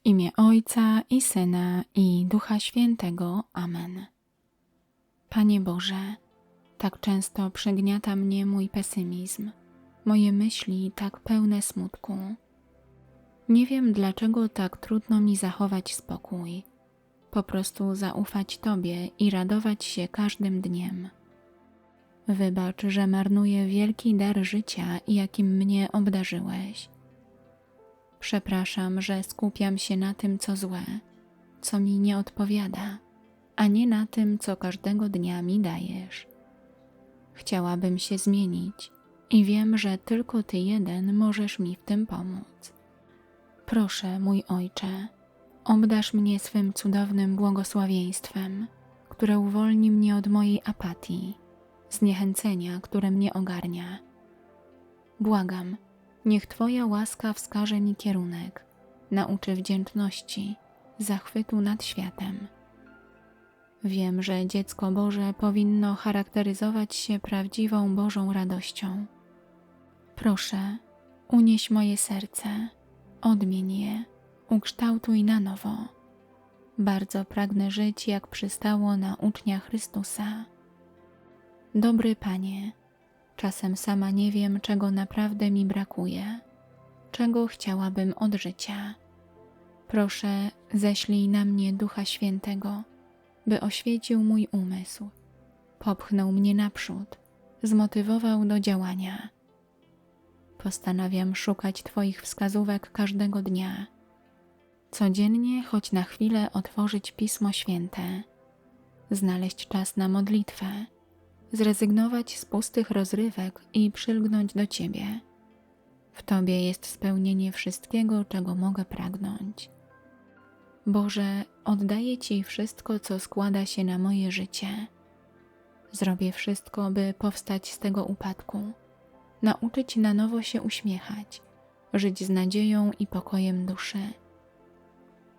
W imię Ojca i Syna i Ducha Świętego. Amen. Panie Boże, tak często przygniata mnie mój pesymizm, moje myśli tak pełne smutku. Nie wiem, dlaczego tak trudno mi zachować spokój, po prostu zaufać Tobie i radować się każdym dniem. Wybacz, że marnuję wielki dar życia, jakim mnie obdarzyłeś. Przepraszam, że skupiam się na tym, co złe, co mi nie odpowiada, a nie na tym, co każdego dnia mi dajesz. Chciałabym się zmienić i wiem, że tylko Ty jeden możesz mi w tym pomóc. Proszę, mój Ojcze, obdarz mnie swym cudownym błogosławieństwem, które uwolni mnie od mojej apatii, zniechęcenia, które mnie ogarnia. Błagam, niech Twoja łaska wskaże mi kierunek, nauczy wdzięczności, zachwytu nad światem. Wiem, że dziecko Boże powinno charakteryzować się prawdziwą Bożą radością. Proszę, unieś moje serce, odmień je, ukształtuj na nowo. Bardzo pragnę żyć, jak przystało na ucznia Chrystusa. Dobry Panie, czasem sama nie wiem, czego naprawdę mi brakuje, czego chciałabym od życia. Proszę, ześlij na mnie Ducha Świętego, by oświecił mój umysł, popchnął mnie naprzód, zmotywował do działania. Postanawiam szukać Twoich wskazówek każdego dnia. Codziennie, choć na chwilę, otworzyć Pismo Święte, znaleźć czas na modlitwę, zrezygnować z pustych rozrywek i przylgnąć do Ciebie. W Tobie jest spełnienie wszystkiego, czego mogę pragnąć. Boże, oddaję Ci wszystko, co składa się na moje życie. Zrobię wszystko, by powstać z tego upadku, nauczyć na nowo się uśmiechać, żyć z nadzieją i pokojem duszy.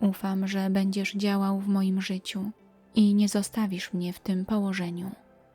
Ufam, że będziesz działał w moim życiu i nie zostawisz mnie w tym położeniu.